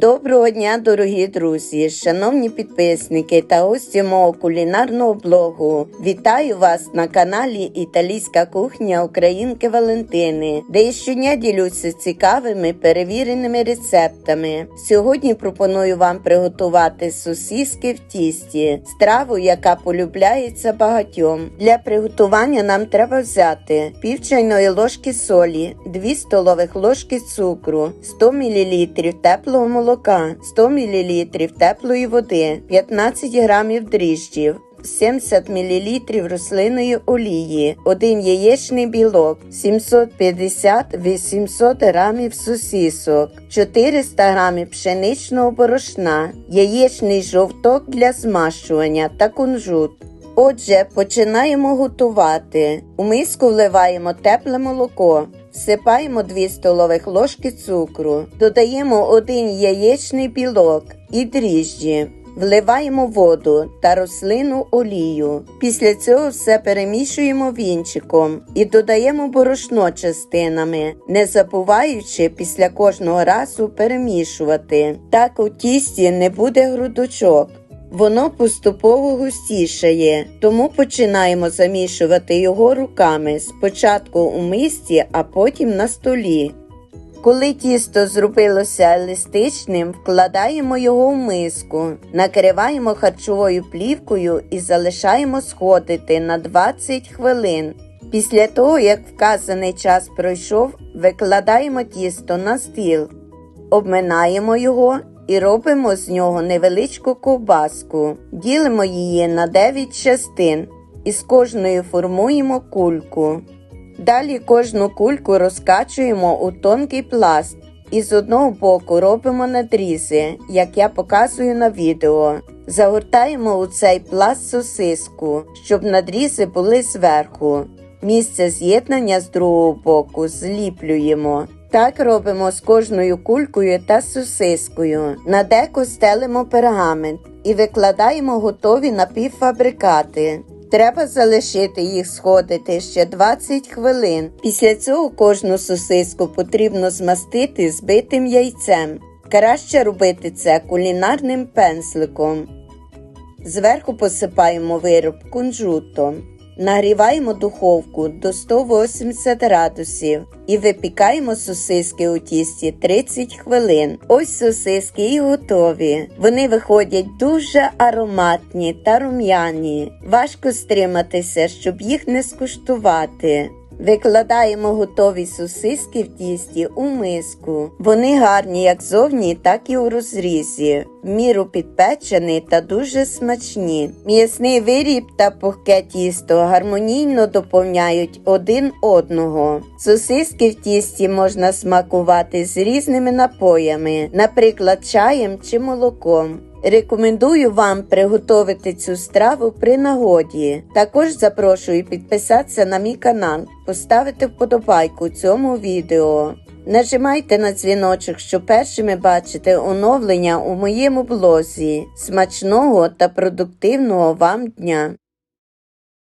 Доброго дня, дорогі друзі, шановні підписники та гості мого кулінарного блогу. Вітаю вас на каналі Італійська кухня Українки Валентини, де я щодня ділюся цікавими перевіреними рецептами. Сьогодні пропоную вам приготувати сосиски в тісті, страву, яка полюбляється багатьом. Для приготування нам треба взяти пів чайної ложки солі, 2 столових ложки цукру, 100 мл теплого молока, 100 мл теплої води, 15 грамів дріжджів. 70 мл рослинної олії, 1 яєчний білок, 750-800 грамів сосисок, 400 грамів пшеничного борошна, яєчний жовток для змащування та кунжут. Отже, починаємо готувати. У миску вливаємо тепле молоко, всипаємо 2 столових ложки цукру, додаємо 1 яєчний білок і дріжджі. Вливаємо воду та рослину олію. Після цього все перемішуємо вінчиком і додаємо борошно частинами, не забуваючи після кожного разу перемішувати. Так у тісті не буде грудочок. Воно поступово густішає, тому починаємо замішувати його руками спочатку у мисці, а потім на столі. Коли тісто зробилося еластичним, вкладаємо його в миску, накриваємо харчовою плівкою і залишаємо сходити на 20 хвилин. Після того, як вказаний час пройшов, викладаємо тісто на стіл, обминаємо його і робимо з нього невеличку ковбаску. Ділимо її на 9 частин і з кожною формуємо кульку. Далі кожну кульку розкачуємо у тонкий пласт і з одного боку робимо надрізи, як я показую на відео. Загортаємо у цей пласт сосиску, щоб надрізи були зверху. Місце з'єднання з другого боку зліплюємо. Так робимо з кожною кулькою та сосискою. На деко стелимо пергамент і викладаємо готові напівфабрикати. Треба залишити їх сходити ще 20 хвилин. Після цього кожну сосиску потрібно змастити збитим яйцем. Краще робити це кулінарним пензликом. Зверху посипаємо вироб кунжутом. Нагріваємо духовку до 180 градусів і випікаємо сосиски у тісті 30 хвилин. Ось сосиски і готові. Вони виходять дуже ароматні та рум'яні. Важко стриматися, щоб їх не скуштувати. Викладаємо готові сосиски в тісті у миску. Вони гарні як зовні, так і у розрізі, міру підпечені та дуже смачні. М'ясний виріб та пухке тісто гармонійно доповняють один одного. Сосиски в тісті можна смакувати з різними напоями, наприклад, чаєм чи молоком. Рекомендую вам приготувати цю страву при нагоді. Також запрошую підписатися на мій канал, поставити вподобайку цьому відео. Нажимайте на дзвіночок, щоб першими бачити оновлення у моєму блозі. Смачного та продуктивного вам дня!